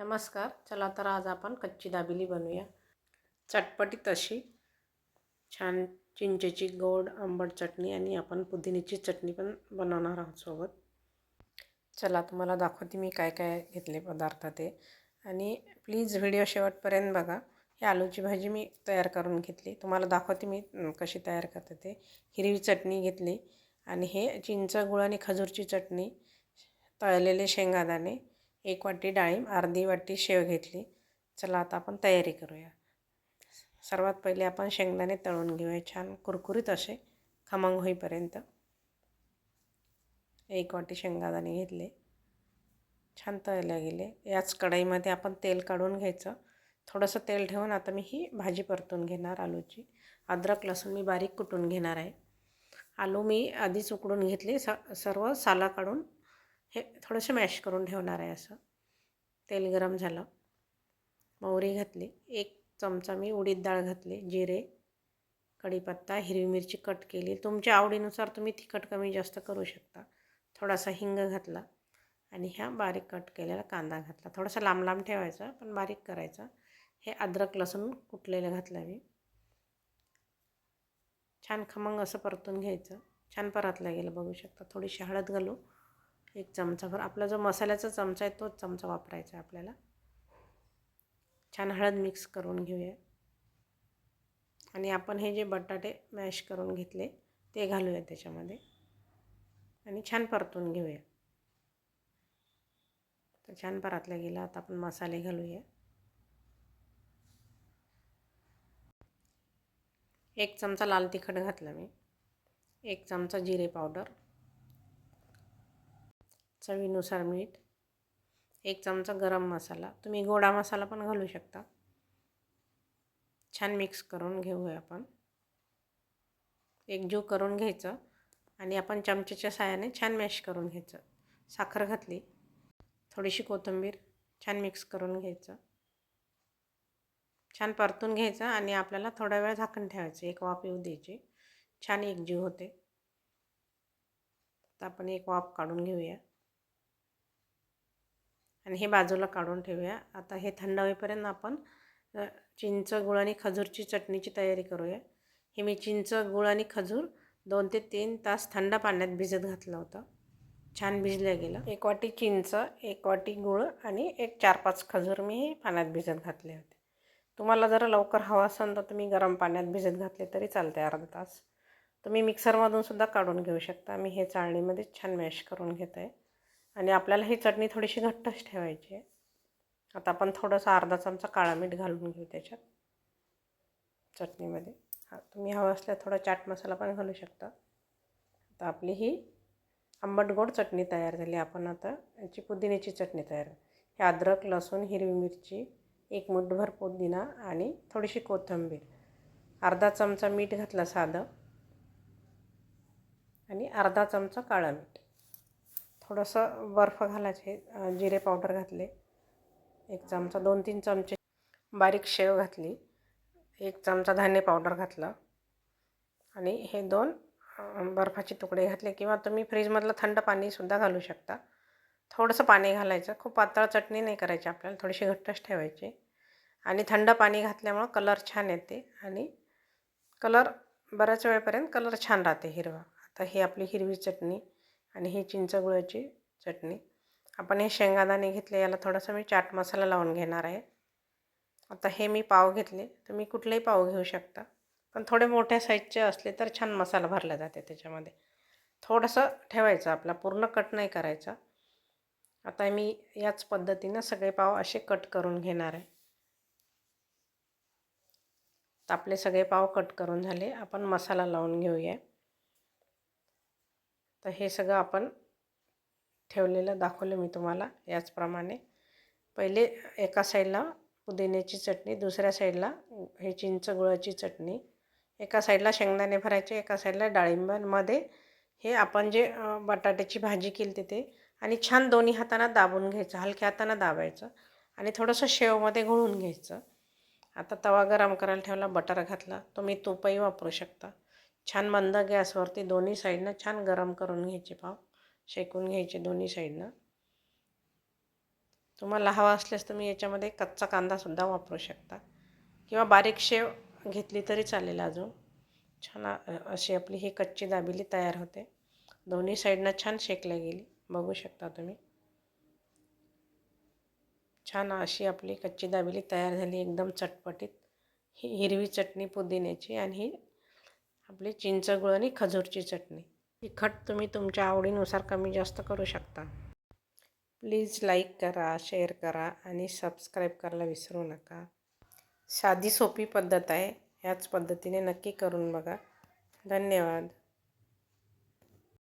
नमस्कार चला तर आज आपण कच्ची दाबिली बनवूया. चटपटीत अशी छान चिंचेची गोड आंबट चटणी आणि आपण पुदिन्याची चटणी पण बनवणार आहोत सोबत. चला तुम्हाला दाखवते मी काय काय घेतले पदार्थ ते. आणि प्लीज व्हिडिओ शेवटपर्यंत बघा. ही आलूची भाजी मी तयार करून घेतली. तुम्हाला दाखवते मी कशी तयार करते ते. हिरवी चटणी घेतली आणि हे चिंच गुळ आणि खजूरची चटणी तळलेले शेंगादाणे एक वाटी डाळिंब अर्धी वाटी शेव घेतली. चला आता आपण तयारी करूया. सर्वात पहिले आपण शेंगदाणे तळून घेऊया. छान कुरकुरीत असे खमंग होईपर्यंत. एक वाटी शेंगादाणे घेतले. छान तळले गेले. याच कढईमध्ये आपण तेल काढून घ्यायचं. थोडंसं तेल ठेवून आता मी ही भाजी परतून घेणार आलूची. अद्रक लसूण मी बारीक कुटून घेणार आहे. आलू मी आधीच उकडून घेतले. स सर्व साला काढून हे थोडंसं मॅश करून ठेवणार आहे असं. तेल गरम झालं. मोहरी घातली. एक चमचा मी उडीद डाळ घातली. जिरे कढीपत्ता हिरवी मिरची कट केली. तुमच्या आवडीनुसार तुम्ही तिखट कमी जास्त करू शकता. थोडासा हिंग घातला आणि ह्या बारीक कट केलेला कांदा घातला. थोडासा लांब लांब ठेवायचा पण बारीक करायचा. हे अद्रक लसूण कुटलेलं घातलं मी. छान खमंग असं परतून घ्यायचं. छान परतलं गेलं बघू शकता. थोडीशी हळद घालू. एक चमचाभर आपला जो मसाल्याचा चमचा आहे तोच चमचा वापरायचा आहे आपल्याला. छान हळद मिक्स करून घेऊया. आणि आपण हे जे बटाटे मॅश करून घेतले ते घालूया त्याच्यामध्ये. आणि छान परतून घेऊया. तर छान परातल्या गेला आता आपण मसाले घालूया. एक चमचा लाल तिखट घातलं मी. एक चमचा जिरे पावडर. चवीनुसार मीठ एक चमचा गरम मसाला. तुम्ही गोडा मसाला पण घालू शकता. छान मिक्स करून घेऊया आपण. एकजीव करून घ्यायचं आणि आपण चमच्याच्या साहाय्याने छान मॅश करून घ्यायचं. साखर घातली थोडीशी कोथिंबीर छान मिक्स करून घ्यायचं. छान परतून घ्यायचं आणि आपल्याला थोडा वेळ झाकण ठेवायचं एक वाफ येऊ द्यायची. छान एकजीव होते. तर आपण एक वाफ काढून घेऊया. आणि हे बाजूला काढून ठेवूया. आता हे थंड होईपर्यंत आपण चिंच गुळ आणि खजूरची चटणीची तयारी करूया. हे मी चिंच गुळ आणि खजूर दोन ते तीन तास थंड पाण्यात भिजत घातलं होतं. छान भिजलं गेलं. एक वाटी चिंच एक वाटी गुळ आणि एक चार पाच खजूर मी पाण्यात भिजत घातले होते. तुम्हाला जरा लवकर हवं असेल तर तुम्ही गरम पाण्यात भिजत घातले तरी चालते अर्धा तास. तुम्ही मिक्सरमधून सुद्धा काढून घेऊ शकता. मी हे चाळणीमध्ये छान मॅश करून घेत आहे आणि आपल्याला ही चटणी थोडीशी घट्टच ठेवायची आहे. आता आपण थोडंसं अर्धा चमचा काळा मीठ घालून घेऊ त्याच्यात. चटणीमध्ये. हां तुम्ही हवं असल्या थोडा चाट मसाला पण घालू शकता. आता आपली ही आंबट गोड चटणी तयार झाली. आपण आता याची पुदिन्याची चटणी तयार हे अद्रक लसूण हिरवी मिरची एक मुठभर पुदिना आणि थोडीशी कोथिंबीर. अर्धा चमचा मीठ घातलं साधं. आणि अर्धा चमचा काळा मीठ. थोडंसं बर्फ घालायचे जिरे पावडर घातले एक चमचा दोन तीन चमचे बारीक शेव घातली एक चमचा धान्य पावडर घातलं आणि हे दोन बर्फाचे तुकडे घातले किंवा तुम्ही फ्रीजमधलं थंड पाणीसुद्धा घालू शकता. थोडंसं पाणी घालायचं खूप पातळ चटणी नाही करायची आपल्याला थोडीशी घट्टच ठेवायची आणि थंड पाणी घातल्यामुळं कलर छान येते आणि कलर बऱ्याच वेळेपर्यंत कलर छान राहते हिरवा. आता ही आपली हिरवी चटणी आणि ही चिंचगुळाची चटणी. आपण हे शेंगादाणे घेतले याला थोडासा मी चाट मसाला लावून घेणार आहे. आता हे मी पाव घेतले तुम्ही कुठलेही पाव घेऊ शकता. पण थोडे मोठ्या साईजचे असले तर छान मसाला भरला जाते त्याच्यामध्ये. थोडंसं ठेवायचं आपला पूर्ण कट नाही करायचा. आता मी याच पद्धतीनं सगळे पाव असे कट करून घेणार आहे. तर आपले सगळे पाव कट करून झाले आपण मसाला लावून घेऊया. तर हे सगळं आपण ठेवलेलं दाखवलं मी तुम्हाला. याचप्रमाणे पहिले एका साईडला पुदिन्याची चटणी दुसऱ्या साईडला हे चिंच गुळाची चटणी. एका साईडला शेंगदाणे भरायचे एका साईडला डाळिंबांमध्ये हे आपण जे बटाट्याची भाजी केली तिथे आणि छान दोन्ही हाताना दाबून घ्यायचं हलक्या हातानं दाबायचं आणि थोडंसं शेवमध्ये घोळून घ्यायचं. आता तवा गरम करायला ठेवला बटर घातला तुम्ही तुपही वापरू शकता. छान मंद गॅसवरती दोन्ही साईडनं छान गरम करून घ्यायचे पाव. शेकून घ्यायचे दोन्ही साईडनं. तुम्हाला हवा असल्यास तुम्ही याच्यामध्ये कच्चा कांदासुद्धा वापरू शकता. किंवा बारीक शेव घेतली तरी चालेल अजून. छान अशी आपली ही कच्ची दाबिली तयार होते. दोन्ही साईडनं छान शेकल्या गेली. बघू शकता तुम्ही. छान अशी आपली कच्ची दाबिली तयार झाली. एकदम चटपटीत. ही हिरवी चटणी पुदिन्याची आणि ही आपली चिंचगुळ आणि खजूरची चटणी. तिखट तुम्ही तुमच्या आवडीनुसार कमी जास्त करू शकता. प्लीज लाईक करा शेअर करा आणि सबस्क्राईब करायला विसरू नका. साधी सोपी पद्धत आहे. ह्याच पद्धतीने नक्की करून बघा. धन्यवाद.